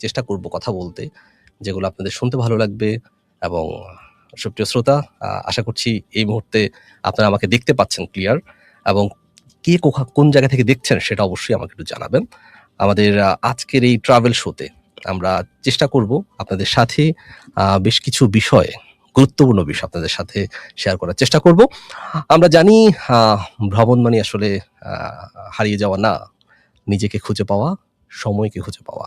চেষ্টা করব কথা বলতে, যেগুলো আপনাদের শুনতে ভালো লাগবে এবং সুপ্রিয় শ্রোতা আশা করছি এই মুহূর্তে আপনারা আমাকে দেখতে পাচ্ছেন ক্লিয়ার এবং কে কোখা- কোন জায়গা থেকে দেখছেন সেটা অবশ্যই আমাকে একটু জানাবেন। আমাদের আজকের এই ট্রাভেল শোতে আমরা চেষ্টা করব আপনাদের সাথে বেশ কিছু বিষয়, গুরুত্বপূর্ণ বিষয় আপনাদের সাথে শেয়ার করার চেষ্টা করব। আমরা জানি ভ্রমণ মানে আসলে হারিয়ে যাওয়া না, নিজেকে খুঁজে পাওয়া, সময়কে খুঁজে পাওয়া।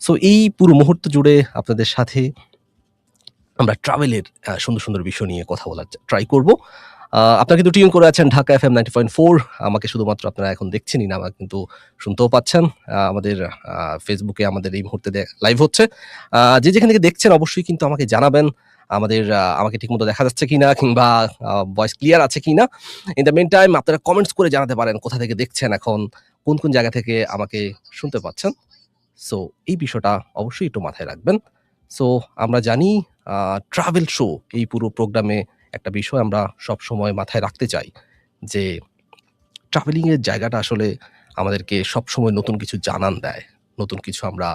সো এই পুরো মুহূর্ত জুড়ে আপনাদের সাথে আমরা ট্রাভেলের সুন্দর সুন্দর বিষয় নিয়ে কথা বলার ট্রাই করব। আপনারা কিন্তু টিউন করে আছেন Dhaka F M ninety point four আমাকে শুধুমাত্র আপনারা এখন দেখছেনই না আমাকে কিন্তু শুনতেও পাচ্ছেন। আমাদের ফেসবুকে আমাদের এই মুহূর্তে লাইভ হচ্ছে। যে যেখান থেকে দেখছেন অবশ্যই কিন্তু আমাকে জানাবেন, আমাদের আমাকে ঠিকমতো দেখা যাচ্ছে কিনা কিংবা ভয়েস ক্লিয়ার আছে কিনা। ইন দ্য মেন টাইম আপনারা কমেন্টস করে জানাতে পারেন কোথা থেকে দেখছেন এখন, কোন কোন জায়গা থেকে আমাকে শুনতে পাচ্ছেন। সো এই বিষয়টা অবশ্যই একটু মাথায় রাখবেন। সো আমরা জানি ট্রাভেল শো এই পুরো প্রোগ্রামে একটা বিষয় আমরা সব সময় মাথায় রাখতে চাই যে ট্রাভেলিংয়ের জায়গাটা আসলে আমাদেরকে সব সময় নতুন কিছু জানান দেয়, নতুন কিছু আমরা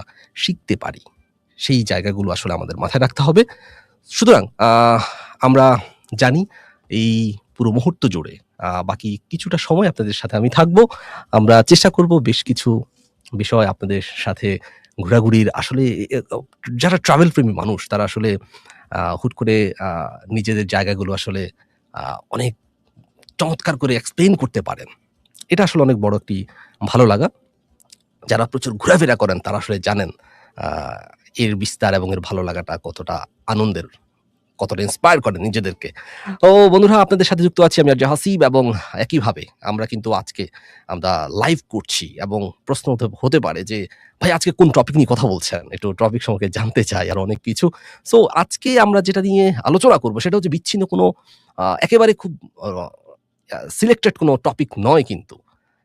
শিখতে পারি। সেই জায়গাগুলো আসলে আমাদের মাথায় রাখতে হবে। সুতরাং আমরা জানি এই পুরো মুহূর্ত জুড়ে বাকি কিছুটা সময় আপনাদের সাথে আমি থাকব। আমরা চেষ্টা করব বেশ কিছু বিষয় আপনাদের সাথে ঘোরাঘুরির আসলে যারা ট্রাভেল প্রেমী মানুষ, তারা আসলে হুট করে নিজেদের জায়গাগুলো আসলে অনেক চমৎকার করে এক্সপ্লেন করতে পারেন। এটা আসলে অনেক বড় একটি ভালো লাগা। যারা প্রচুর ঘোরাফেরা করেন, তারা আসলে জানেন এর বিস্তার এবং এর ভালো লাগাটা কতটা আনন্দের। কতটা ইন্সপায়ার করে নিজেদেরকে। ও বন্ধুরা, আপনাদের সাথে যুক্ত আছি আমি আর জাহাসিব এবং একইভাবে আমরা কিন্তু আজকে আমরা লাইভ করছি এবং প্রশ্ন হতে- পারে যে, ভাই, আজকে কোন টপিক নিয়ে কথা বলছেন? একটু টপিক সম্পর্কে জানতে চাই আর অনেক কিছু। সো আজকে আমরা যেটা নিয়ে আলোচনা করব সেটা হচ্ছে বিচ্ছিন্ন কোনো একেবারে খুব সিলেক্টেড কোনো টপিক নয় কিন্তু।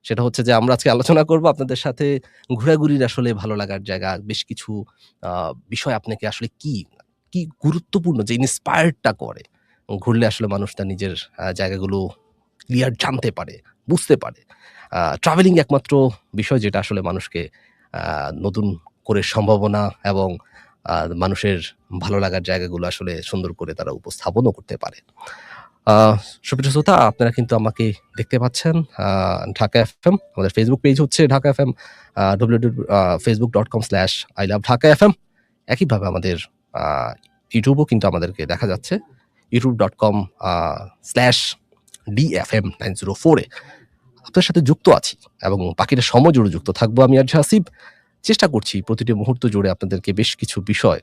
সেটা হচ্ছে যে, আমরা আজকে আলোচনা করব আপনাদের সাথে ঘোরাঘুরির আসলে ভালো লাগার জায়গা, বেশ কিছু বিষয় আপনাকে আসলে কি কি গুরুত্বপূর্ণ যে ইন্সপায়ার্ডটা করে? ঘুরলে আসলে মানুষ তার নিজের জায়গাগুলো ক্লিয়ার জানতে পারে, বুঝতে পারে। ট্রাভেলিং একমাত্র বিষয় যেটা আসলে মানুষকে নতুন করে সম্ভাবনা এবং মানুষের ভালো লাগার জায়গাগুলো আসলে সুন্দর করে তারা উপস্থাপনও করতে পারে। সুপ্রিয় শ্রোতা, আপনারা কিন্তু আমাকে দেখতে পাচ্ছেন ঢাকা এফ এম আমাদের ফেসবুক পেজ হচ্ছে Dhaka F M W Facebook dot com slash I love Dhaka F M একইভাবে আমাদের ইউটিউবও কিন্তু আমাদেরকে দেখা যাচ্ছে। YouTube dot com slash DFM nine zero ফোরে আপনার সাথে যুক্ত আছি এবং বাকিটা সময় জুড়ে যুক্ত থাকব আমি আর হাসিব চেষ্টা করছি প্রতিটি মুহূর্ত জুড়ে আপনাদেরকে বেশ কিছু বিষয়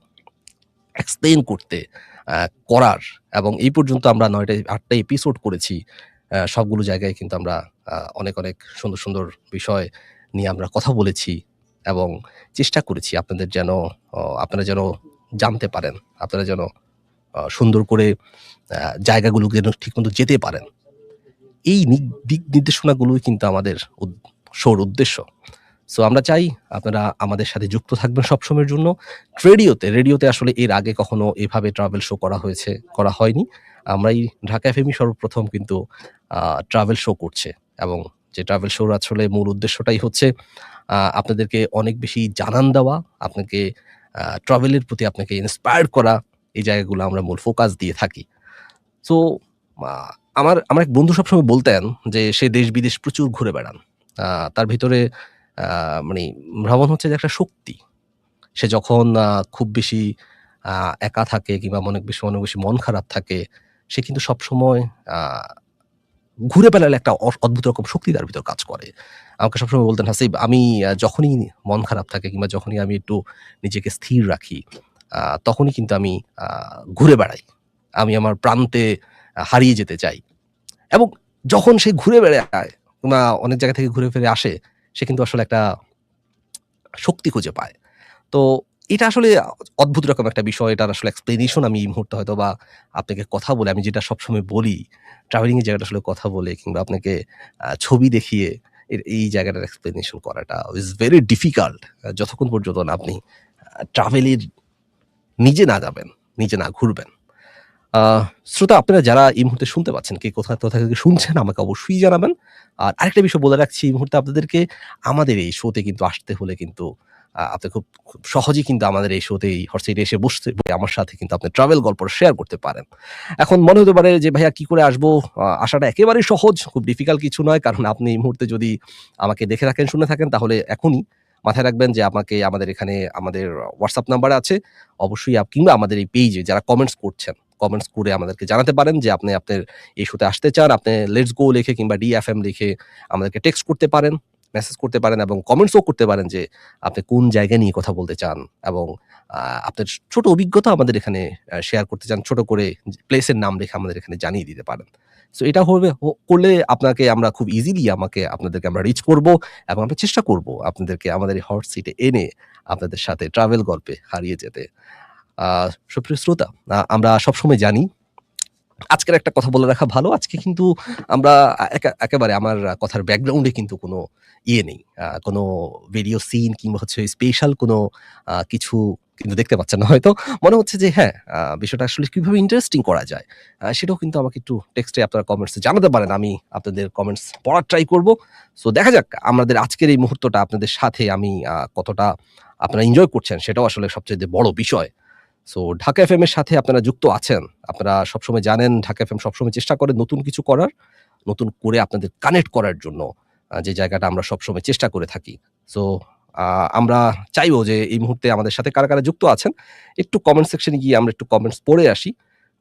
এক্সপ্লেন করতে করার এবং এই পর্যন্ত আমরা নয়টা আটটা এপিসোড করেছি। সবগুলো জায়গায় কিন্তু আমরা অনেক অনেক সুন্দর সুন্দর বিষয় নিয়ে আমরা কথা বলেছি এবং চেষ্টা করেছি আপনাদের যেন আপনারা যেন জানতে পারেন। আপনারা যেন সুন্দর করে জায়গাগুলোকে ঠিকমতো যেতে পারেন। এই দিক নির্দেশনাগুলোই কিন্তু আমাদের শোর উদ্দেশ্য। সো আমরা চাই আপনারা আমাদের সাথে যুক্ত থাকবেন সবসময়ের জন্য। রেডিওতে রেডিওতে আসলে এর আগে কখনো এভাবে ট্রাভেল শো করা হয়েছে, করা হয়নি। আমরাই ঢাকা এফএমই সর্বপ্রথম কিন্তু ট্রাভেল শো করছে। এবং যে ট্রাভেল শোর আসলে মূল উদ্দেশ্যটাই হচ্ছে আপনাদেরকে অনেক বেশি জানান দেওয়া, আপনাকে ট্রাভেলের প্রতি আপনাকে ইন্সপায়ার করা, এই জায়গাগুলো আমরা মূল ফোকাস দিয়ে থাকি। সো আমার আমার এক বন্ধু সবসময় বলতেন যে, সে দেশ বিদেশ প্রচুর ঘুরে বেড়ান। তার ভিতরে মানে ভ্রমণ হচ্ছে যে একটা শক্তি। সে যখন খুব বেশি একা থাকে কিংবা অনেক বেশি অনেক বেশি মন খারাপ থাকে, সে কিন্তু সবসময় ঘুরে বেড়ালে একটা অদ্ভুত রকম শক্তি তার ভিতর কাজ করে। আমাকে সবসময় বলতেন, হাসিব, আমি যখনই মন খারাপ থাকে কিংবা যখনই আমি একটু নিজেকে স্থির রাখি তখনই কিন্তু আমি ঘুরে বেড়াই। আমি আমার প্রান্তে হারিয়ে যেতে চাই। এবং যখন সে ঘুরে বেড়ায়, কিংবা অনেক জায়গা থেকে ঘুরে ফিরে আসে, সে কিন্তু আসলে একটা শক্তি খুঁজে পায়। তো এটা আসলে অদ্ভুত রকম একটা বিষয়, এটার আসলে এক্সপ্লেনেশন আমি এই মুহূর্তে হয়তো বা আপনাকে কথা বলে, আমি যেটা সবসময় বলি ট্রাভেলিং এর জায়গাটা আসলে কথা বলে কিংবা আপনাকে ছবি দেখিয়ে এই জায়গাটার এক্সপ্লেনেশন করাটা ইজ ভেরি ডিফিকাল্ট যতক্ষণ পর্যন্ত না আপনি ট্রাভেলের নিজে না যাবেন, নিজে না ঘুরবেন। শ্রোতা, আপনারা যারা এই মুহূর্তে শুনতে পাচ্ছেন, কে কোথা কোথা থেকে শুনছেন, আমাকে অবশ্যই জানাবেন। আর আরেকটা বিষয় বলে রাখছি এই মুহূর্তে আপনাদেরকে, আমাদের এই শোতে কিন্তু আসতে হলে কিন্তু আপনি খুব, খুব সহজেই কিন্তু আমাদের এই শোতে এই হট সিটে এসে বসতে আমার সাথে কিন্তু আপনি ট্রাভেল গল্পটা শেয়ার করতে পারেন। এখন মনে হতে পারে যে ভাইয়া কি করে আসব? আসাটা একেবারেই সহজ, খুব ডিফিকাল্ট কিছু নয়। কারণ আপনি এই মুহূর্তে যদি আমাকে দেখে থাকেন, শুনে থাকেন তাহলে এখনই মাথায় রাখবেন যে আমাকে আমাদের এখানে আমাদের হোয়াটসঅ্যাপ নাম্বার আছে। অবশ্যই কিংবা আমাদের এই পেইজে যারা কমেন্টস করছেন, কমেন্টস করে আমাদেরকে জানাতে পারেন যে আপনি আপনার এই শোতে আসতে চান। আপনি লেটস গো লিখে কিংবা ডিএফএম লিখে আমাদেরকে টেক্সট করতে পারেন, মেসেজ করতে পারেন এবং কমেন্টসও করতে পারেন যে আপনি কোন জায়গা নিয়ে কথা বলতে চান এবং আপনার ছোট অভিজ্ঞতা আমাদের এখানে শেয়ার করতে চান। ছোট করে প্লেসের নাম রেখে আমাদের এখানে জানিয়ে দিতে পারেন। সো এটা হবে করলে আপনাকে আমরা খুব ইজিলি আমাকে আপনাদেরকে আমরা রিচ করব এবং আমরা চেষ্টা করব আপনাদেরকে আমাদের এই হট সিটে এনে আপনাদের সাথে ট্রাভেল গল্পে হারিয়ে যেতে। সুপ্রিয় শ্রোতা, আমরা সবসময় জানি আজকের একটা কথা বলে রাখা ভালো। আজকে কিন্তু আমরা একা একেবারে আমার কথার ব্যাকগ্রাউন্ডে কিন্তু কোনো ইয়ে নেই। কোনো ভিডিও সিন কিংবা হচ্ছে স্পেশাল কোনো কিছু কিন্তু দেখতে পাচ্ছেন না হয়তো। মনে হচ্ছে যে হ্যাঁ, বিষয়টা আসলে কীভাবে ইন্টারেস্টিং করা যায়। সেটাও কিন্তু আমাকে একটু টেক্সটে আপনারা কমেন্টসে জানাতে পারেন। আমি আপনাদের কমেন্টস পড়ার ট্রাই করব। সো দেখা যাক আমাদের আজকের এই মুহূর্তটা আপনাদের সাথে আমি কতটা আপনারা এনজয় করছেন সেটাও আসলে সবচেয়ে বড় বিষয়। সো ঢাকা এফএম এর সাথে আপনারা যুক্ত আছেন। আপনারা সবসময় জানেন ঢাকা এফ এম সবসময় চেষ্টা করে নতুন কিছু করার, নতুন করে আপনাদের কানেক্ট করার জন্য যে জায়গাটা আমরা সবসময় চেষ্টা করে থাকি। সো আমরা চাইব যে এই মুহূর্তে আমাদের সাথে কারা, কারা যুক্ত আছেন একটু কমেন্ট সেকশনে গিয়ে আমরা একটু কমেন্টস পড়ে আসি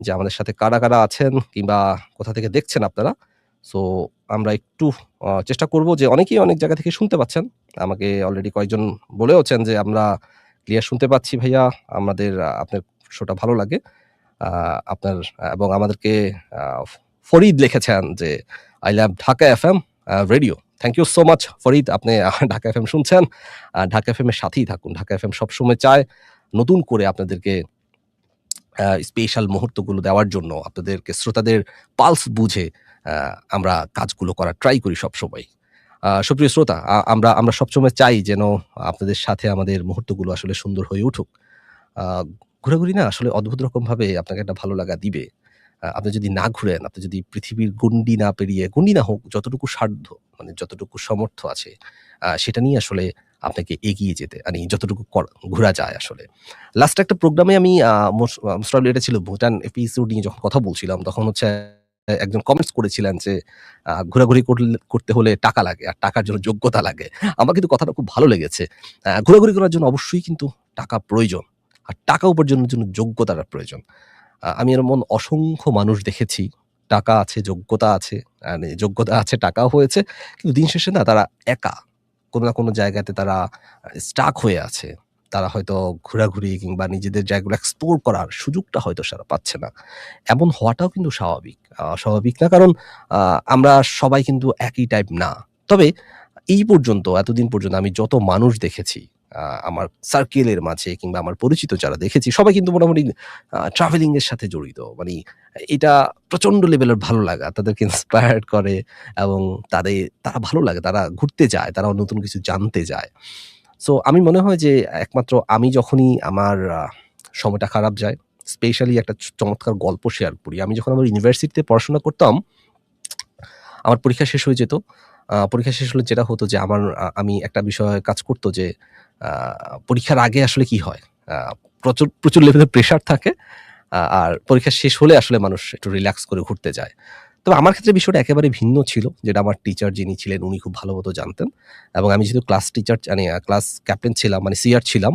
যে আমাদের সাথে কারা, কারা আছেন কিংবা কোথা থেকে দেখছেন আপনারা। সো আমরা একটু চেষ্টা করব যে অনেকেই অনেক জায়গা থেকে শুনতে পাচ্ছেন। আমাকে অলরেডি কয়েকজন বলেওছেন যে আমরা ক্লিয়ার শুনতে পাচ্ছি ভাইয়া। আমাদের আপনার শোটা ভালো লাগে। আপনার, এবং আমাদেরকে ফরিদ লিখেছেন যে, I love Dhaka F M radio. Thank you so much Farid. আপনি ঢাকা এফ এম শুনছেন। ঢাকা এফএম এর সাথেই থাকুন। ঢাকা এফ এম সবসময় চায় নতুন করে আপনাদেরকে স্পেশাল মুহূর্তগুলো দেওয়ার জন্য আপনাদেরকে শ্রোতাদের পালস বুঝে আমরা কাজগুলো করার ট্রাই করি সবসময়। সুপ্রিয় শ্রোতা, আমরা আমরা সবসময় চাই যেন আপনাদের সাথে আমাদের মুহূর্তগুলো আসলে সুন্দর হয়ে উঠুক। ঘোরাঘুরি না আসলে অদ্ভুত রকমভাবে আপনাকে একটা ভালো লাগা দিবে। আপনি যদি না ঘুরেন, আপনি যদি পৃথিবীর গণ্ডি না পেরিয়ে, গণ্ডি না হোক যতটুকু সাধ্য মানে যতটুকু সামর্থ্য আছে সেটা নিয়ে আসলে আপনাকে এগিয়ে যেতে মানে যতটুকু ঘোরা যায় আসলে। লাস্ট একটা প্রোগ্রামে আমি এটা ছিল ভুটান এপিসোড নিয়ে যখন কথা বলছিলাম তখন হচ্ছে একজন কমেন্টস করেছিলেন যে ঘোরাঘুরি করতে হলে টাকা লাগে আর টাকার জন্য যোগ্যতা লাগে। আমার কিন্তু কথাটা খুব ভালো লেগেছে। ঘোরাঘুরি করার জন্য অবশ্যই কিন্তু টাকা প্রয়োজন। আর টাকা উপার্জনের জন্য যোগ্যতার প্রয়োজন। আমি এমন অসংখ্য মানুষ দেখেছি। টাকা আছে, যোগ্যতা আছে, মানে যোগ্যতা আছে, টাকাও হয়েছে। কিন্তু দিন শেষে না তারা একা। কোনো না কোনো জায়গাতে তারা স্টাক হয়ে আছে। তারা হয়তো ঘোরাঘুরি কিংবা নিজেদের জায়গাগুলো এক্সপ্লোর করার সুযোগটা হয়তো সারা পাচ্ছে না। এমন হওয়াটাও কিন্তু স্বাভাবিক। স্বাভাবিক না কারণ আমরা সবাই কিন্তু একই টাইপ না। তবে এই পর্যন্ত এতদিন পর্যন্ত আমি যত মানুষ দেখেছি আমার সার্কেলের মাঝে কিংবা আমার পরিচিত যারা দেখেছি সবাই কিন্তু মোটামুটি ট্রাভেলিং এর সাথে জড়িত। মানে এটা প্রচণ্ড লেভেলের ভালো লাগা তাদেরকে ইন্সপায়ার্ড করে এবং তাদের তারা ভালো লাগে। তারা ঘুরতে যায়, তারা নতুন কিছু জানতে যায়। সো আমি মনে হয় যে একমাত্র আমি যখনই আমার সময়টা খারাপ যায়, স্পেশালি একটা চমৎকার গল্প শেয়ার করি। আমি যখন আমার ইউনিভার্সিটিতে পড়াশোনা করতাম, আমার পরীক্ষা শেষ হয়ে যেত। পরীক্ষা শেষ হলে যেটা হতো যে আমার আমি একটা বিষয়ে কাজ করত যে পরীক্ষার আগে আসলে কি হয়? প্রচুর, প্রচুর লেভেলের প্রেশার থাকে। আর পরীক্ষা শেষ হলে আসলে মানুষ একটু রিল্যাক্স করে ঘুরতে যায়। তবে আমার ক্ষেত্রে বিষয়টা একেবারে ভিন্ন ছিল। যেটা আমার টিচার যিনি ছিলেন উনি খুব ভালো মতো জানতেন। এবং আমি যেহেতু ক্লাস টিচার মানে ক্লাস ক্যাপ্টেন ছিলাম মানে সিআর ছিলাম।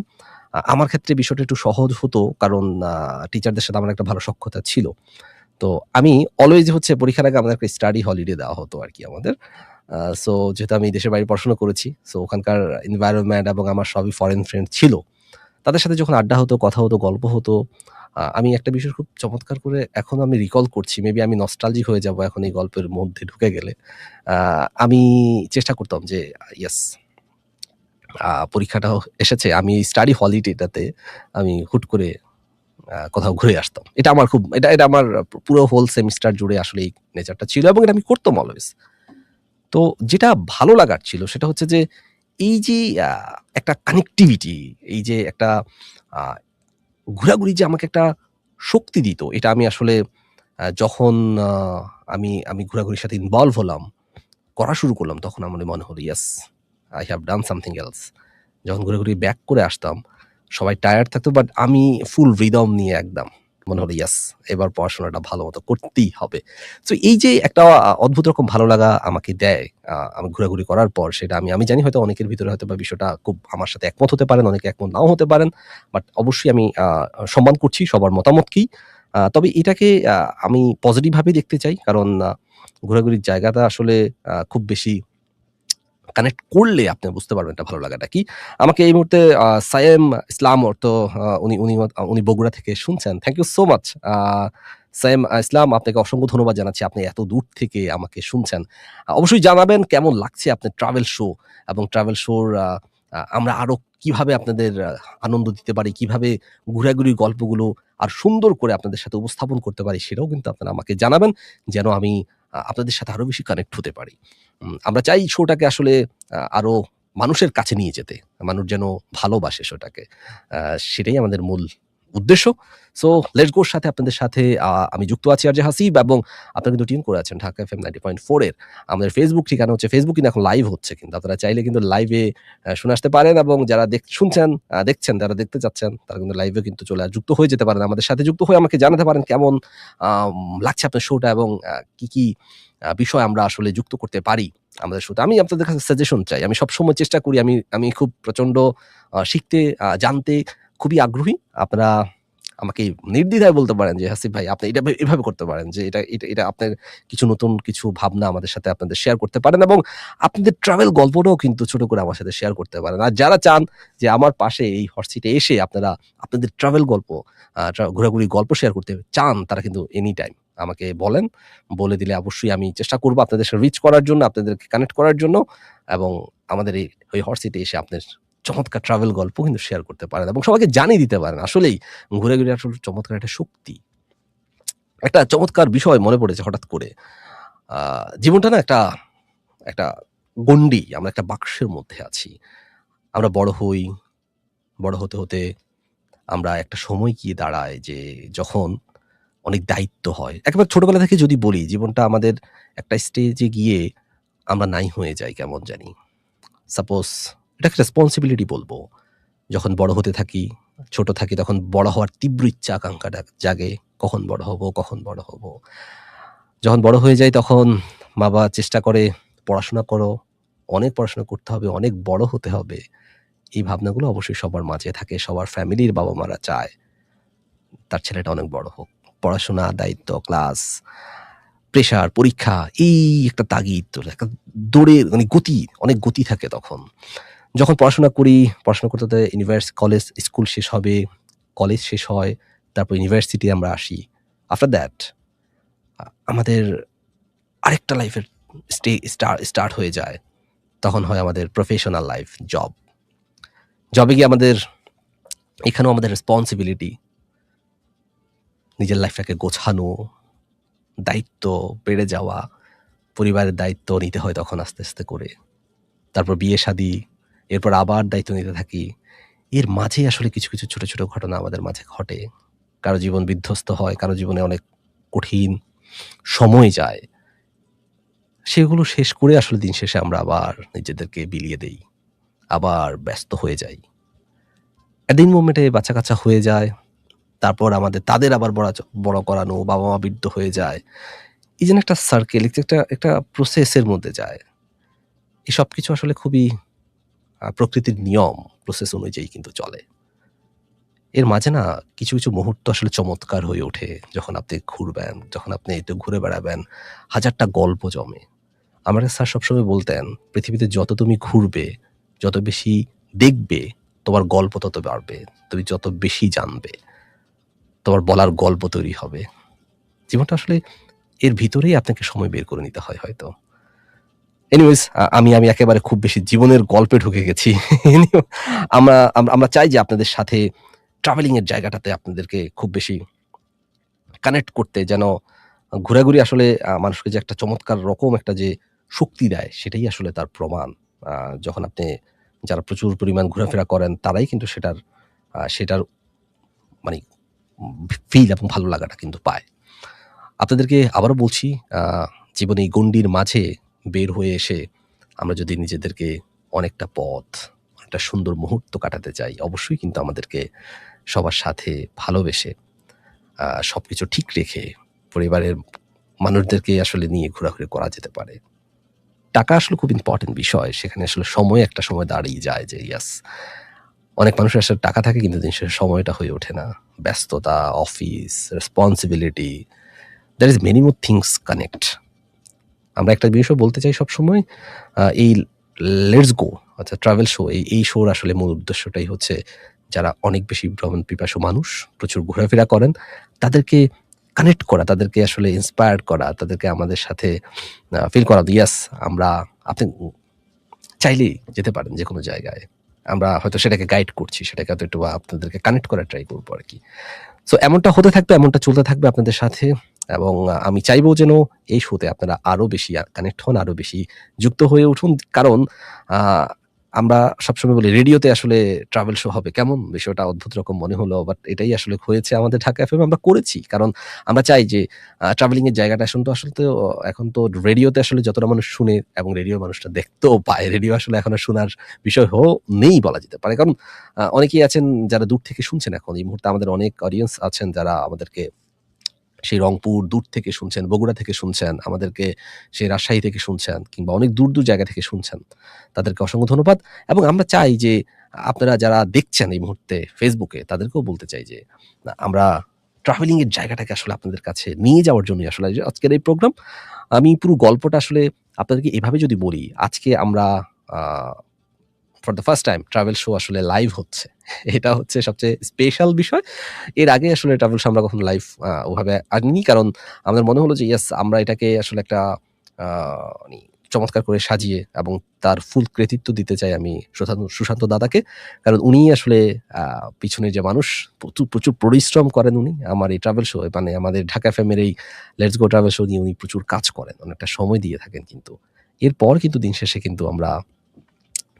আমার ক্ষেত্রে বিষয়টা একটু সহজ হতো কারণ টিচারদের সাথে আমার একটা ভালো সখ্যতা ছিল। তো আমি অলওয়েজ হচ্ছে পরীক্ষার আগে আমাদের একটা স্টাডি হলিডে দেওয়া হতো আর কি আমাদের। সো যেহেতু আমি দেশের বাইরে পড়াশোনা করেছি, সো ওখানকার এনভায়রনমেন্ট এবং আমার সবই ফরেন ফ্রেন্ড ছিল। তাদের সাথে যখন আড্ডা হতো, কথা হতো, গল্প হতো, আমি একটা বিষয় খুব চমৎকার করে এখন আমি রিকল করছি। মেবি আমি নস্টালজিক হয়ে যাব এখন এই গল্পের মধ্যে ঢুকে গেলে। আমি চেষ্টা করতাম যে ইয়েস পরীক্ষাটাও এসেছে। আমি স্টাডি হলিডেটাতে আমি হুট করে কোথাও ঘুরে আসতাম। এটা আমার খুব এটা এটা আমার পুরো হোল সেমিস্টার জুড়ে আসলে এই নেচারটা ছিল এবং এটা আমি করতাম অলওয়েজ। তো যেটা ভালো লাগার ছিল সেটা হচ্ছে যে এই যে একটা কানেক্টিভিটি, এই যে একটা ঘোরাঘুরি যে আমাকে একটা শক্তি দিত, এটা আমি আসলে যখন আমি আমি ঘোরাঘুরির সাথে ইনভলভ হলাম, করা শুরু করলাম তখন আমার মনে হলো yes I have done something else. যখন ঘুরে, ঘুরে ব্যাক করে আসতাম, সবাই টায়ার্ড থাকতো বাট আমি ফুল রিদম নিয়ে একদম মনে হলো ইয়াস এবার পড়াশোনাটা ভালো মতো করতেই হবে। তো এই যে একটা অদ্ভুত রকম ভালো লাগা আমাকে দেয় আমি ঘোরাঘুরি করার পর সেটা আমি আমি জানি হয়তো অনেকের ভিতরে হয়তো বা বিষয়টা খুব আমার সাথে একমত হতে পারেন, অনেকে একমত নাও হতে পারেন। বাট অবশ্যই আমি সম্মান করছি সবার মতামতকেই। আ তবে এটাকে আমি পজিটিভ ভাবেই দেখতে চাই। কারণ ঘোরাঘুরির জায়গাটা আসলে খুব বেশি কানেক্ট করলে আপনি বুঝতে পারবেন এটা ভালো লাগাটা কি। আমাকে এই মুহূর্তে সায়েম ইসলাম অর্থ উনি উনি উনি বগুড়া থেকে শুনছেন। Thank you so much. Sayem Islam আপনাকে অসংখ্য ধন্যবাদ জানাচ্ছি। আপনি এত দূর থেকে আমাকে শুনছেন। অবশ্যই জানাবেন কেমন লাগছে আপনার ট্রাভেল শো এবং ট্রাভেল শোর আমরা আরও কীভাবে আপনাদের আনন্দ দিতে পারি, কীভাবে ঘোরাঘুরির গল্পগুলো আর সুন্দর করে আপনাদের সাথে উপস্থাপন করতে পারি সেটাও কিন্তু আপনারা আমাকে জানাবেন। যেন আমি আপনাদের সাথে আরও বেশি কানেক্ট হতে পারি। আমরা চাই শোটাকে আসলে আরও মানুষের কাছে নিয়ে যেতে। মানুষ যেন ভালোবাসে শোটাকে। সেটাই আমাদের মূল উদ্দেশ্য। সো লেটস গো র সাথে আপনাদের সাথে আমি যুক্ত আছি আরজে হাসিব এবং আপনারা কিন্তু টিউন করে আছেন ঢাকা এফএম 90.4 এর। আমাদের ফেসবুক ঠিকানা হচ্ছে ফেসবুক কিন্তু এখন লাইভ হচ্ছে কিন্তু। আপনারা চাইলে কিন্তু লাইভে শুনে আসতে পারেন এবং যারা দেখ শুনছেন, দেখছেন, যারা দেখতে চাচ্ছেন তারা কিন্তু লাইভে কিন্তু চলে যুক্ত হয়ে যেতে পারেন। আমাদের সাথে যুক্ত হয়ে আমাকে জানাতে পারেন কেমন লাগছে আপনার শোটা এবং কি, কি বিষয় আমরা আসলে যুক্ত করতে পারি আমাদের শুধু আমি আপনাদের কাছে সাজেশন চাই। আমি সবসময় চেষ্টা করি আমি আমি খুব প্রচণ্ড আ শিখতে, জানতে খুবই আগ্রহী। আপনারা আমাকে নির্দ্বিধায় বলতে পারেন যে, হাসিফ ভাই আপনি এটা এভাবে করতে পারেন যে এটা এটা এটা আপনার কিছু নতুন কিছু ভাবনা আমাদের সাথে আপনাদের শেয়ার করতে পারেন এবং আপনাদের ট্রাভেল গল্পটাও কিন্তু ছোট করে আমার সাথে শেয়ার করতে পারেন। আর যারা চান যে আমার পাশে এই হট সিটে এসে আপনারা আপনাদের ট্রাভেল গল্প ঘোরাঘুরির গল্প শেয়ার করতে চান তারা কিন্তু এনি টাইম আমাকে বলেন। বলে দিলে অবশ্যই আমি চেষ্টা করব আপনাদের সাথে রিচ করার জন্য, আপনাদেরকে কানেক্ট করার জন্য এবং আমাদের এই ওই হট সিটে এসে আপনার চমৎকার ট্রাভেল গল্প কিন্তু শেয়ার করতে পারেন এবং সবাইকে জানিয়ে দিতে পারেন। আসলেই ঘুরে ঘুরে আসলে চমৎকার একটা শক্তি। একটা চমৎকার বিষয় মনে পড়েছে হঠাৎ করে। জীবনটা না একটা একটা গণ্ডি। আমরা একটা বাক্সের মধ্যে আছি। আমরা বড় হই। বড় হতে, হতে আমরা একটা সময় গিয়ে দাঁড়ায় যে যখন অনেক দায়িত্ব হয়। একেবারে ছোটবেলা থেকে যদি বলি জীবনটা আমাদের একটা স্টেজে গিয়ে আমরা নাই হয়ে যাই কেমন জানি। সাপোজ এটাকে রেসপন্সিবিলিটি বলব। যখন বড় হতে থাকি, ছোট থাকি তখন বড় হওয়ার তীব্র ইচ্ছা আকাঙ্ক্ষাটা জাগে। কখন বড় হব, কখন বড় হব। যখন বড় হয়ে যাই তখন মা-বাবা চেষ্টা করে পড়াশোনা করো, অনেক পড়াশোনা করতে হবে, অনেক বড় হতে হবে। এই ভাবনাগুলো অবশ্যই সবার মাঝে থাকে। সবার ফ্যামিলির বাবা-মারা চায় তার ছেলেটা অনেক বড় হোক। পড়াশোনা, দায়িত্ব, ক্লাস, প্রেশার, পরীক্ষা এই একটা তাগিদ একটা দৌড়ের মানে গতি, অনেক গতি থাকে তখন। যখন পড়াশোনা করি, পড়াশোনা করতে, করতে ইউনিভার্স কলেজ, স্কুল শেষ হবে, কলেজ শেষ হয়, তারপর ইউনিভার্সিটি আমরা আসি। আফটার দ্যাট আমাদের আরেকটা লাইফের স্টে স্টার স্টার্ট হয়ে যায়। তখন হয় আমাদের প্রফেশনাল লাইফ, জব। জবে গিয়ে আমাদের এখানেও আমাদের রেসপন্সিবিলিটি নিজের লাইফটাকে গোছানো, দায়িত্ব বেড়ে যাওয়া, পরিবারের দায়িত্ব নিতে হয় তখন আস্তে, আস্তে করে। তারপর বিয়ে-শাদী, এরপর আবার দায়িত্ব নিতে থাকি। এর মাঝে আসলে কিছু, কিছু ছোট, ছোট ঘটনা আমাদের মাঝে ঘটে। কারও জীবন বিধ্বস্ত হয়, কারও জীবনে অনেক কঠিন সময় যায়। সেগুলো শেষ করে আসলে দিন শেষে আমরা আবার নিজেদেরকে বিলিয়ে দেই। আবার ব্যস্ত হয়ে যাই। এট দিন মোমেন্টে বাচ্চা-কাচ্চা হয়ে যায়। তারপর আমাদের তাদের আবার বড়া বড় করানো, বাবা-মা বৃদ্ধ হয়ে যায়। এই যেন একটা সার্কেল, একটা একটা প্রসেসের মধ্যে যায়। এই সবকিছু আসলে খুবই প্রকৃতির নিয়ম, প্রসেস অনুযায়ী কিন্তু চলে। এর মাঝে না কিছু, কিছু মুহূর্ত আসলে চমৎকার হয়ে ওঠে। যখন আপনি ঘুরবেন, যখন আপনি একটু ঘুরে বেড়াবেন, হাজারটা গল্প জমে। আমাদের স্যার সবসময় বলতেন, "পৃথিবীতে যত তুমি ঘুরবে, যত বেশি দেখবে, তোমার গল্প তত বাড়বে। তুমি যত বেশি জানবে, তোমার বলার গল্প তৈরি হবে।" জীবনটা আসলে এর ভিতরেই আপনাকে সময় বের করে নিতে হয় হয়তো। এনিওয়েজ আমি আমি একেবারে খুব বেশি জীবনের গল্পে ঢুকে গেছি। আমরা আমরা চাই যে আপনাদের সাথে ট্রাভেলিং এর জায়গাটাতে আপনাদেরকে খুব বেশি কানেক্ট করতে, যেন ঘোরাঘুরি আসলে মানুষকে যে একটা চমৎকার রকম একটা যে শক্তি দেয়, সেটাই আসলে তার প্রমাণ। যখন আপনি যারা প্রচুর পরিমাণ ঘোরাফেরা করেন, তারাই কিন্তু সেটার সেটার মানে ফিল এবং ভালো লাগাটা কিন্তু পায়। আপনাদেরকে আবারও বলছি জীবনে এই গণ্ডির মাঝে বের হয়ে এসে আমরা যদি নিজেদেরকে অনেকটা পথ, একটা সুন্দর মুহূর্ত কাটাতে চাই অবশ্যই কিন্তু আমাদেরকে সবার সাথে ভালোবেসে সব কিছু ঠিক রেখে পরিবারের মানুষদেরকে আসলে নিয়ে ঘোরাঘুরি করা যেতে পারে। টাকা আসলে খুব ইম্পোর্টেন্ট বিষয়। সেখানে আসলে সময় একটা সময় দাঁড়িয়ে যায় যে ইয়াস অনেক মানুষের আসলে টাকা থাকে কিন্তু দিন শেষে সময়টা হয়ে ওঠে না। ব্যস্ততা, office, responsibility there is many more things connect. আমরা একটা বিষয় বলতে চাই সবসময় এই লেটস গো অর্থাৎ ট্রাভেল শো এই, এই শোর আসলে মূল উদ্দেশ্যটাই হচ্ছে যারা অনেক বেশি ভ্রমণ পিপাসু মানুষ, প্রচুর ঘোরাফেরা করেন, তাদেরকে কানেক্ট করা, তাদেরকে আসলে ইন্সপায়ার করা, তাদেরকে আমাদের সাথে ফিল করা ইয়েস আমরা আপনি চাইলেই যেতে পারেন যে কোনো জায়গায়। আমরা হয়তো সেটাকে গাইড করছি, সেটাকে হয়তো একটু আপনাদেরকে কানেক্ট করার ট্রাই করব আরকি। সো এমনটা হতে থাকবে, এমনটা চলতে থাকবে আপনাদের সাথে এবং আমি চাইব যেন এই শোতে আপনারা আরও বেশি কানেক্ট হন, আরও বেশি যুক্ত হয়ে উঠুন। কারণ আমরা সবসময় বলি রেডিওতে আসলে ট্রাভেল শো হবে কেমন? বিষয়টা অদ্ভুত রকম মনে হলো। বাট এটাই আসলে হয়েছে আমাদের ঢাকা এফএম আমরা করেছি। কারণ আমরা চাই যে ট্রাভেলিং এর জায়গাটা এখন তো আসলে তো এখন তো রেডিওতে আসলে যতটা মানুষ শুনে এবং রেডিওর মানুষটা দেখতেও পায়। রেডিও আসলে এখন শোনার বিষয় হো নেই বলা যেতে পারে। কারণ অনেকেই আছেন যারা দূর থেকে শুনছেন এখন। এই মুহূর্তে আমাদের অনেক অডিয়েন্স আছেন যারা আমাদেরকে সেই রংপুর দূর থেকে শুনছেন, বগুড়া থেকে শুনছেন, আমাদেরকে সেই রাজশাহী থেকে শুনছেন কিংবা অনেক দূর, দূর জায়গা থেকে শুনছেন। তাদেরকে অসংখ্য ধন্যবাদ এবং আমরা চাই যে আপনারা যারা দেখছেন এই মুহূর্তে ফেসবুকে তাদেরকেও বলতে চাই যে আমরা ট্রাভেলিং এর জায়গাটাকে আসলে আপনাদের কাছে নিয়ে যাওয়ার জন্যই আসলে আজকের এই প্রোগ্রাম। আমি পুরো গল্পটা আসলে আপনাদেরকে এভাবে যদি বলি, আজকে আমরা for the first time travel show আসলে লাইভ হচ্ছে। এটা হচ্ছে সবচেয়ে স্পেশাল বিষয়। এর আগে আসলে ট্রাভেল শো আমরা কখনো লাইভ ওভাবে আনিনি। কারণ আমাদের মনে হলো যে ইয়েস আমরা এটাকে আসলে একটা চমৎকার করে সাজিয়ে এবং তার ফুল কৃতিত্ব দিতে চাই আমি সুশান্ত দাদাকে। কারণ উনিই আসলে পিছনে যে মানুষ প্রচুর, প্রচুর পরিশ্রম করেন উনি। আমার এই ট্রাভেল শো মানে আমাদের ঢাকা এফএম এর এই লেটস গো ট্রাভেল শো নিয়ে উনি প্রচুর কাজ করেন। অনেকটা সময় দিয়ে থাকেন কিন্তু। এরপর কিন্তু দিন শেষে কিন্তু আমরা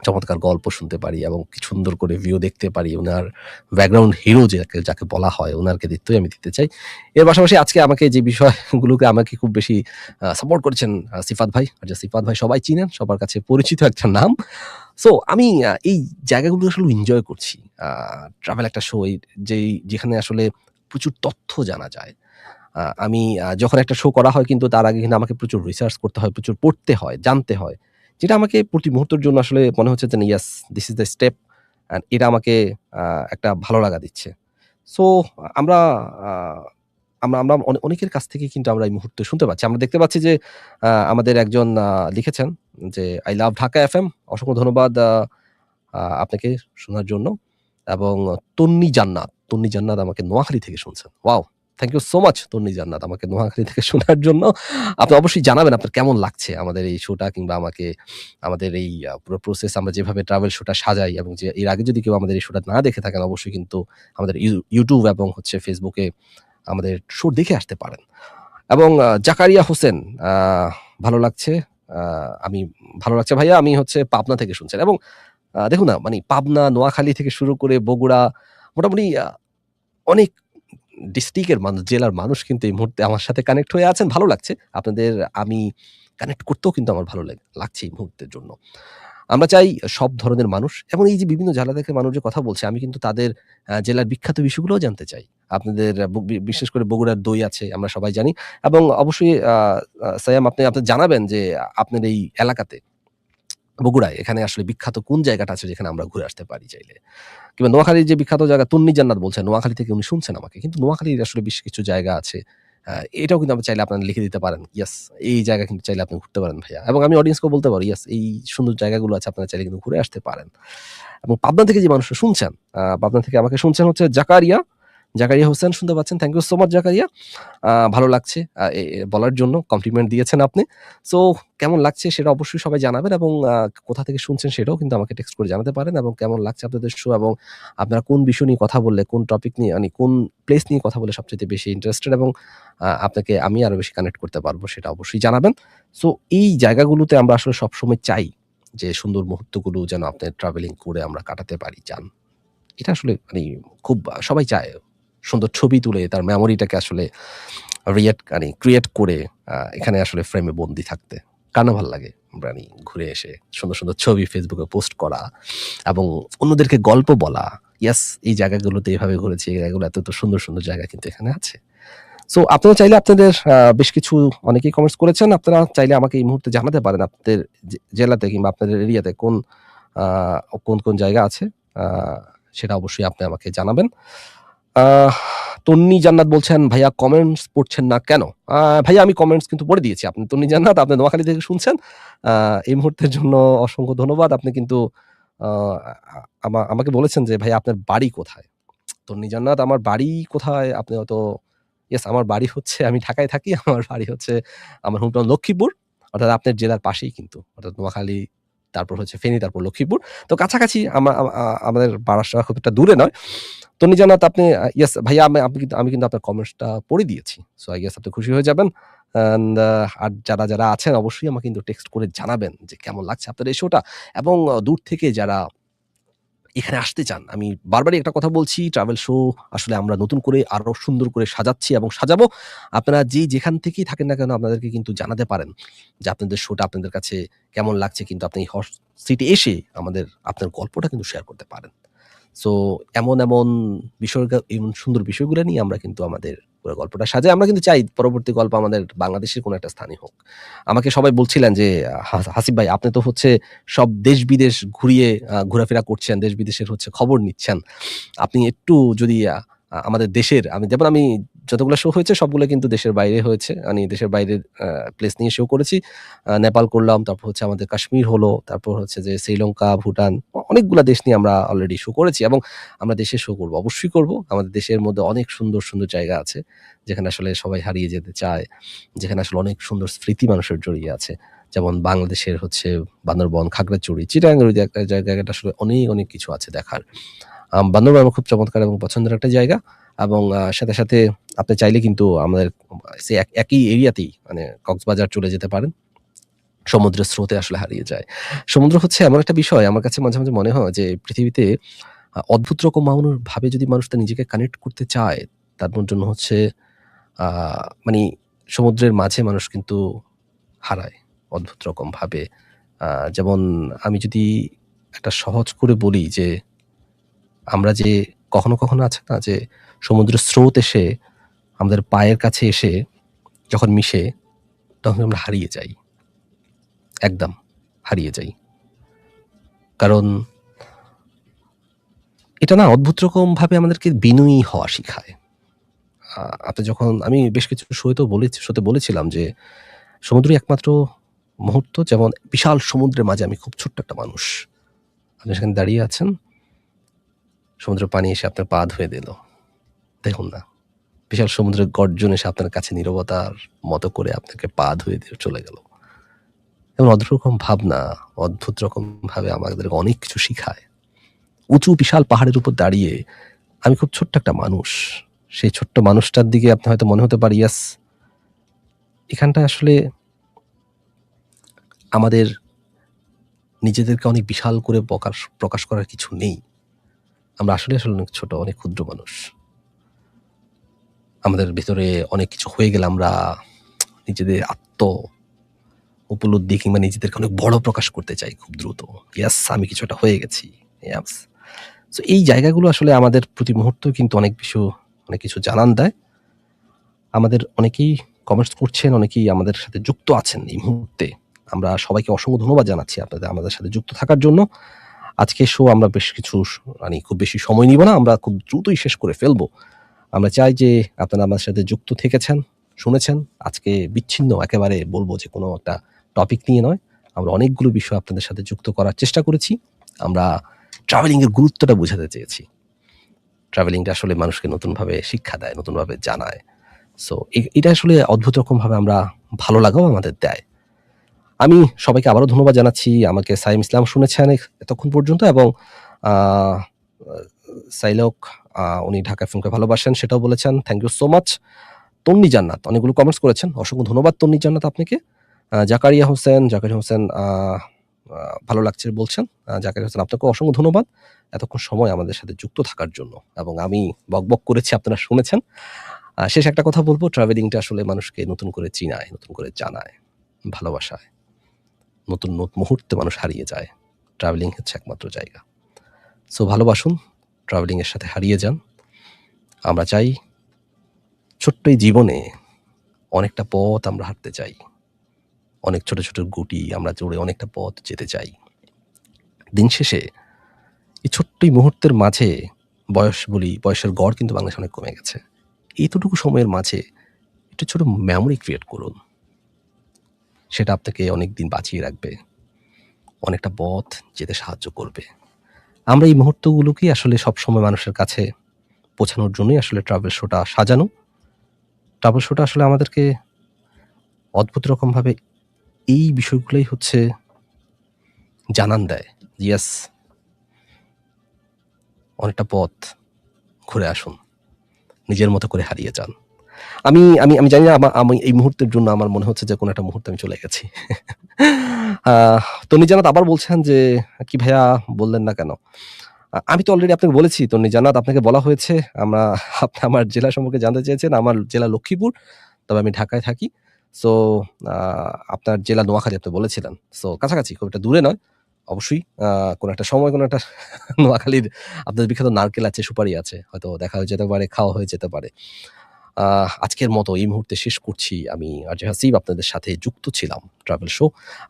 চমৎকার গল্প শুনতে পারি এবং কি সুন্দর করে ভিউ দেখতে পারি। ওনার ব্যাকগ্রাউন্ড হিরো যাকে, যাকে বলা হয় উনার কৃতিত্বই আমি দিতে চাই। এর পাশাপাশি আজকে আমাকে যে বিষয়গুলোকে আমাকে খুব বেশি সাপোর্ট করেছেন সিফাত ভাই। আর যে সিফাত ভাই সবাই চিনেন, সবার কাছে পরিচিত একটা নাম। সো আমি এই জায়গাগুলো আসলে এনজয় করছি। ট্রাভেল একটা শো যেই যেখানে আসলে প্রচুর তথ্য জানা যায়। আমি যখন একটা শো করা হয় কিন্তু তার আগে কিন্তু আমাকে প্রচুর রিসার্চ করতে হয়, প্রচুর পড়তে হয়, জানতে হয়। যেটা আমাকে প্রতি মুহূর্তের জন্য আসলে মনে হচ্ছে যে yes this is the step and এটা আমাকে একটা ভালো লাগা দিচ্ছে। সো আমরা আমরা আমরা অনে অনেকের কাছ থেকে কিন্তু আমরা এই মুহূর্তে শুনতে পাচ্ছি। আমরা দেখতে পাচ্ছি যে আমাদের একজন লিখেছেন যে I love Dhaka F M অসংখ্য ধন্যবাদ আপনাকে শোনার জন্য এবং তন্নি জান্নাত, তন্নি জান্নাত আমাকে নোয়াখালী থেকে শুনছেন। Wow! Thank you so much Tonni Jannat আমাকে নোয়াখালী থেকে শোনার জন্য। আপনি অবশ্যই জানাবেন আপনার কেমন লাগছে আমাদের এই শোটা কিংবা আমাকে আমাদের এই পুরো প্রসেস আমরা যেভাবে ট্রাভেল শোটা সাজাই এবং যে এর আগে যদি কেউ আমাদের এই শোটা না দেখে থাকেন অবশ্যই কিন্তু আমাদের ইউ YouTube এবং হচ্ছে ফেসবুকে আমাদের শো দেখে আসতে পারেন। এবং জাকারিয়া হোসেন ভালো লাগছে। আমি ভালো লাগছে ভাইয়া আমি হচ্ছে পাবনা থেকে শুনছেন এবং দেখুন না মানে পাবনা, নোয়াখালী থেকে শুরু করে বগুড়া মোটামুটি অনেক ডিস্ট্রিক্টের মানুষ, জেলার মানুষ কিন্তু এই মুহূর্তে আমার সাথে কানেক্ট হয়ে আছেন। ভালো লাগছে। আপনাদের আমি কানেক্ট করতেও কিন্তু আমার ভালো লাগ লাগছে এই মুহূর্তের জন্য। আমরা চাই সব ধরনের মানুষ এবং এই যে বিভিন্ন জেলা থেকে মানুষ যে কথা বলছে আমি কিন্তু তাদের জেলার বিখ্যাত বিষয়গুলোও জানতে চাই। আপনাদের বিশেষ করে বগুড়ার দই আছে আমরা সবাই জানি এবং অবশ্যই সায়াম আপনি আপনি জানাবেন যে আপনার এই এলাকাতে বগুড়ায় এখানে আসলে বিখ্যাত কোন জায়গাটা আছে যেখানে আমরা ঘুরে আসতে পারি চাইলে। কিংবা নোয়াখালীর যে বিখ্যাত জায়গা তন্নি জান্নাত বলছেন নোয়াখালী থেকে উনি শুনছেন আমাকে। কিন্তু নোয়াখালীর আসলে বেশ কিছু জায়গা আছে। এটাও কিন্তু আপনি চাইলে আপনারা লিখে দিতে পারেন। ইয়েস এই জায়গা কিন্তু চাইলে আপনি ঘুরতে পারেন ভাইয়া। এবং আমি অডিয়েন্সকেও বলতে পারি ইয়েস এই সুন্দর জায়গাগুলো আছে আপনারা চাইলে কিন্তু ঘুরে আসতে পারেন। এবং পাবনা থেকে যে মানুষরা শুনছেন, পাবনা থেকে আমাকে শুনছেন হচ্ছে জাকারিয়া, জাকারিয়া হোসেন শুনতে পাচ্ছেন। Thank you so much Zakaria. ভালো লাগছে বলার জন্য কমপ্লিমেন্ট দিয়েছেন আপনি। সো কেমন লাগছে সেটা অবশ্যই সবাই জানাবেন এবং কোথা থেকে শুনছেন সেটাও কিন্তু আমাকে টেক্সট করে জানাতে পারেন এবং কেমন লাগছে আপনাদের শো এবং আপনারা কোন বিষয় নিয়ে কথা বললে, কোন টপিক নিয়ে মানে কোন প্লেস নিয়ে কথা বলে সবচেয়ে বেশি ইন্টারেস্টেড এবং আপনাকে আমি আরও বেশি কানেক্ট করতে পারব সেটা অবশ্যই জানাবেন। সো এই জায়গাগুলোতে আমরা আসলে সবসময় চাই যে সুন্দর মুহূর্তগুলো যেন আপনার ট্রাভেলিং করে আমরা কাটাতে পারি যান। এটা আসলে মানে খুব সবাই চায়। সুন্দর ছবি তুলে তার মেমোরিটাকে আসলে রিয়েট মানে ক্রিয়েট করে এখানে আসলে ফ্রেমে বন্দি থাকতে। কার না ভালো লাগে মানে ঘুরে এসে সুন্দর, সুন্দর ছবি ফেসবুকে পোস্ট করা এবং অন্যদেরকে গল্প বলা। ইয়াস এই জায়গাগুলোতে এভাবে ঘুরেছি। এই জায়গাগুলো এত, সুন্দর, সুন্দর জায়গা কিন্তু এখানে আছে। সো আপনারা চাইলে আপনাদের বেশ কিছু অনেকেই কমেন্টস করেছেন। আপনারা চাইলে আমাকে এই মুহূর্তে জানাতে পারেন আপনাদের জেলাতে কিংবা আপনাদের এরিয়াতে কোন কোন, কোন জায়গা আছে। সেটা অবশ্যই আপনি আমাকে জানাবেন। তন্নি জান্নাত বলছেন, "ভাইয়া কমেন্টস পড়ছেন না কেন?" ভাইয়া আমি কমেন্টস কিন্তু পড়ে দিয়েছি। আপনি তন্নি জান্নাত আপনি নোয়াখালী থেকে শুনছেন। এই মুহূর্তের জন্য অসংখ্য ধন্যবাদ। আপনি কিন্তু আমাকে বলেছেন যে, "ভাইয়া আপনার বাড়ি কোথায়?" তন্নি জান্নাত আমার বাড়ি কোথায় আপনি হয়তো ইয়েস আমার বাড়ি হচ্ছে আমি ঢাকায় থাকি। আমার বাড়ি হচ্ছে আমার হোমটাউন লক্ষ্মীপুর। অর্থাৎ আপনার জেলার পাশেই কিন্তু। অর্থাৎ নোয়াখালী, তারপর হচ্ছে ফেনী, তারপর লক্ষ্মীপুর। তো কাছাকাছি আমাদের বারাসা খুব একটা দূরে নয়। তো নিজানাত আপনি ইয়াস ভাইয়া আমি কিন্তু আমি কিন্তু আপনার কমেন্টসটা পড়ে দিয়েছি। সো আই গেস আপনি খুশি হয়ে যাবেন। আর যারা, যারা আছেন অবশ্যই আমাকে কিন্তু টেক্সট করে জানাবেন যে কেমন লাগছে আপনার এই শোটা এবং দূর থেকে যারা এখানে আসতে চান। আমি বারবারই একটা কথা বলছি ট্রাভেল শো আসলে আমরা নতুন করে আরও সুন্দর করে সাজাচ্ছি এবং সাজাবো। আপনারা যে যেখান থেকেই থাকেন না কেন আপনাদেরকে কিন্তু জানাতে পারেন যে আপনাদের শোটা আপনাদের কাছে কেমন লাগছে, কিন্তু আপনি হট সিটে এসে আমাদের, আপনার গল্পটা কিন্তু শেয়ার করতে পারেন। সো এমন, এমন বিষয় এমন সুন্দর বিষয়গুলো নিয়ে আমরা কিন্তু আমাদের গল্পটা সাজাই। আমরা কিন্তু চাই পরবর্তী গল্প আমাদের বাংলাদেশের কোনো একটা স্থানে হোক। আমাকে সবাই বলছিলেন যে, "হাসিব ভাই আপনি তো হচ্ছে সব দেশ-বিদেশ ঘুরিয়ে ঘোরাফেরা করছেন, দেশ-বিদেশের হচ্ছে খবর নিচ্ছেন। আপনি একটু যদি আমাদের দেশের আমি যেমন আমি যতগুলো শো হয়েছে সবগুলো কিন্তু দেশের বাইরে হয়েছে। আমি দেশের বাইরের প্লেস নিয়ে শো করেছি। নেপাল করলাম, তারপর হচ্ছে আমাদের কাশ্মীর হলো, তারপর হচ্ছে যে শ্রীলঙ্কা, ভুটান অনেকগুলা দেশ নিয়ে আমরা অলরেডি শো করেছি এবং আমরা দেশে শো করব। অবশ্যই করব। আমাদের দেশের মধ্যে অনেক সুন্দর, সুন্দর জায়গা আছে। যেখানে আসলে সবাই হারিয়ে যেতে চায়। যেখানে আসলে অনেক সুন্দর স্মৃতি মানুষের জড়িয়ে আছে। যেমন বাংলাদেশের হচ্ছে বান্দরবন, ওই জায়গা জায়গাটা আসলে অনেক, অনেক কিছু আছে দেখার। বান্দরবন আমার খুব চমৎকার এবং পছন্দের একটা জায়গা এবং সাথে, সাথে আপনি চাইলে কিন্তু আমাদের সে এক একই এরিয়াতেই মানে কক্সবাজার চলে যেতে পারেন। সমুদ্রের স্রোতে আসলে হারিয়ে যায়। সমুদ্র হচ্ছে এমন একটা বিষয় আমার কাছে মাঝে, মাঝে মনে হয় যে পৃথিবীতে অদ্ভুত রকম ভাবে যদি মানুষ তার নিজেকে কানেক্ট করতে চায়, তার জন্য হচ্ছে মানি সমুদ্রের মাঝে মানুষ কিন্তু হারায় অদ্ভুত রকমভাবে। যেমন আমি যদি একটা সহজ করে বলি যে আমরা যে কখনো, কখনো আছে না যে সমুদ্রের স্রোত এসে আমাদের পায়ের কাছে এসে যখন মিশে তখন আমরা হারিয়ে যাই। একদম হারিয়ে যাই। কারণ এটা না অদ্ভুত রকমভাবে আমাদেরকে বিনয়ী হওয়া শিখায়। আপনি যখন আমি বেশ কিছু শোতেও বলেছি শোতে বলেছিলাম যে সমুদ্রই একমাত্র মুহূর্ত যেমন বিশাল সমুদ্রের মাঝে আমি খুব ছোট্ট একটা মানুষ। আপনি সেখানে দাঁড়িয়ে আছেন। সমুদ্রের পানি এসে আপনার পা ধুয়ে দিল। দেখুন না। বিশাল সমুদ্রের গর্জন এসে আপনার কাছে নীরবতার মতো করে আপনাকে পা ধুয়ে দিয়ে চলে গেল। এবং অদ্ভুত রকম ভাবনা, অদ্ভুত রকমভাবে আমাদেরকে অনেক কিছু শিখায়। উঁচু বিশাল পাহাড়ের উপর দাঁড়িয়ে আমি খুব ছোট্ট একটা মানুষ। সেই ছোট্ট মানুষটার দিকে আপনার হয়তো মনে হতে পারি ইয়েস এখানটায় আসলে আমাদের নিজেদেরকে অনেক বিশাল করে প্রকাশ প্রকাশ করার কিছু নেই। আমরা আসলে, আসলে অনেক ছোট, অনেক ক্ষুদ্র মানুষ। আমাদের ভেতরে অনেক কিছু হয়ে গেলে আমরা নিজেদের আত্ম উপলব্ধি কিংবা নিজেদেরকে অনেক বড় প্রকাশ করতে চাই খুব দ্রুত। ইয়াস আমি কিছু একটা হয়ে গেছি। ইয়াস। সো এই জায়গাগুলো আসলে আমাদের প্রতি মুহূর্তেও কিন্তু অনেক কিছু অনেক কিছু জানান দেয়। আমাদের অনেকেই কমেন্টস করছেন, অনেকেই আমাদের সাথে যুক্ত আছেন এই মুহূর্তে। আমরা সবাইকে অসংখ্য ধন্যবাদ জানাচ্ছি আপনাদের আমাদের সাথে যুক্ত থাকার জন্য। আজকের শো আমরা বেশ কিছু মানে খুব বেশি সময় নিব না। আমরা খুব দ্রুতই শেষ করে ফেলব। আমরা চাই যে আপনারা আমাদের সাথে যুক্ত থেকেছেন, শুনেছেন। আজকে বিচ্ছিন্ন একেবারে বলব যে কোনো একটা টপিক নিয়ে নয়। আমরা অনেকগুলো বিষয় আপনাদের সাথে যুক্ত করার চেষ্টা করেছি। আমরা ট্রাভেলিং এর গুরুত্বটা বোঝাতে চেয়েছি। ট্রাভেলিংটা আসলে মানুষকে নতুনভাবে শিক্ষা দেয়, নতুনভাবে জানায়। সো এটা আসলে অদ্ভুত রকমভাবে আমরা ভালো লাগাও আমাদের দেয়। আমি সবাইকে আবারও ধন্যবাদ জানাচ্ছি। আমাকে সাইম ইসলাম শুনেছেন এতক্ষণ পর্যন্ত এবং সাইলক উনি ঢাকা এফএমকে ভালোবাসেন সেটাও বলেছেন। Thank you so much. Tonni Jannat অনেকগুলো কমেন্টস করেছেন। অসংখ্য ধন্যবাদ তন্নি জান্নাত আপনাকে। জাকারিয়া হোসেন, জাকারিয়া হোসেন ভালো লাগছে বলছেন। জাকারিয়া হোসেন আপনাকেও অসংখ্য ধন্যবাদ। এতক্ষণ সময় আমাদের সাথে যুক্ত থাকার জন্য এবং আমি বকবক করেছি আপনারা শুনেছেন। শেষে একটা কথা বলব ট্রাভেলিংটা আসলে মানুষকে নতুন করে চিনায়, নতুন করে জানায়, ভালোবাসায়। নতুন নতুন মুহূর্তে মানুষ হারিয়ে যায়। ট্রাভেলিং হচ্ছে একমাত্র জায়গা। সো ভালোবাসুন ট্রাভেলিংয়ের সাথে হারিয়ে যান। আমরা চাই ছোট্ট এই জীবনে অনেকটা পথ আমরা হাঁটতে চাই। অনেক ছোট ছোট গুটি আমরা জুড়ে অনেকটা পথ যেতে চাই। দিন শেষে এই ছোট্ট এই মুহূর্তের মাঝে বয়স বলি, বয়সের গড় কিন্তু বাংলাদেশে অনেক কমে গেছে। এইটুকু সময়ের মাঝে একটু ছোট মেমোরি ক্রিয়েট করুন। সেটা আপনাকে অনেক দিন বাঁচিয়ে রাখবে। অনেকটা পথ যেতে সাহায্য করবে। আমরা এই মুহূর্তগুলোকেই আসলে সবসময় মানুষের কাছে পৌঁছানোর জন্যই আসলে ট্রাভেল শোটা সাজানো। ট্রাভেল শোটা আসলে আমাদেরকে অদ্ভুত রকমভাবে এই বিষয়গুলোই হচ্ছে জানান দেয় ইয়াস, অনেকটা পথ ঘুরে আসুন। নিজের মতো করে হারিয়ে যান। আমি আমি আমি জানি না আমি এই মুহূর্তের জন্য আমার মনে হচ্ছে যে কোনো একটা মুহূর্তে আমি চলে গেছি। আহ, তনি জানাত আবার বলছেন যে কি ভাইয়া বললেন না কেন? আমি তো অলরেডি আপনাকে বলেছি তনি জানাত আপনাকে বলা হয়েছে আমরা আপনি আমার জেলা সম্পর্কে জানতে চেয়েছেন আমার জেলা লক্ষ্মীপুর তবে আমি ঢাকায় থাকি। সো আপনার জেলা নোয়াখালী আপনি বলেছিলেন। সো কাছাকাছি খুব একটা দূরে নয়। অবশ্যই কোনো একটা সময় কোনো একটা নোয়াখালীর আপনাদের বিখ্যাত নারকেল আছে সুপারি আছে হয়তো দেখা হয়ে যেতে পারে খাওয়া হয়ে যেতে পারে। আজকের মতো এই মুহূর্তে শেষ করছি। আমি আরজে হাসিব, আপনাদের সাথে যুক্ত ছিলাম ট্রাভেল শো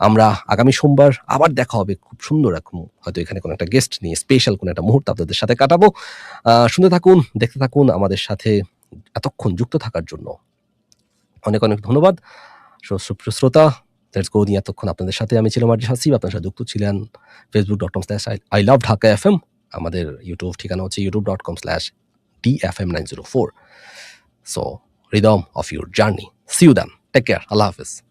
আমরা আগামী সোমবার আবার দেখা হবে খুব সুন্দর এখন হয়তো এখানে কোনো একটা গেস্ট নিয়ে স্পেশাল কোনো একটা মুহূর্ত আপনাদের সাথে কাটাবো। শুনতে থাকুন, দেখতে থাকুন আমাদের সাথে এতক্ষণ যুক্ত থাকার জন্য। অনেক অনেক ধন্যবাদ। শ্রোতা লেটস গো এতক্ষণ আপনাদের সাথে আমি ছিলাম আরজে হাসিব। আপনার সাথে যুক্ত ছিলেন Facebook dot com slash I love Dhaka F M আমাদের ইউটিউব ঠিকানা হচ্ছে YouTube dot com slash D F M nine zero four So, rhythm of your journey. See you then. Take care. Allah Hafiz.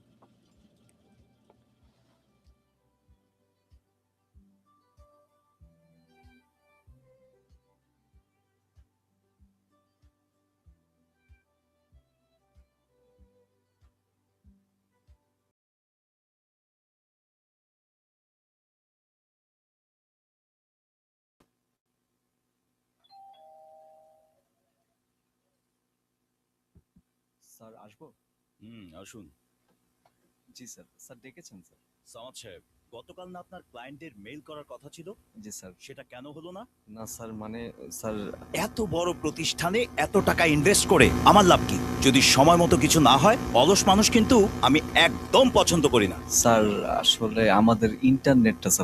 হুম আসুন। জি sir. Sir ডেকেছেন sir. Samad সাহেব গতকাল না আপনার ক্লায়েন্টের মেইল করার কথা ছিল? জি স্যার। সেটা কেন হলো না? না স্যার মানে স্যার এত বড় প্রতিষ্ঠানে এত টাকা ইনভেস্ট করে আমার লাভ কি? যদি সময় মতো কিছু না হয় অলস মানুষ কিন্তু আমি একদম পছন্দ করি না। স্যার আসলে আমাদের ইন্টারনেটটা স্যার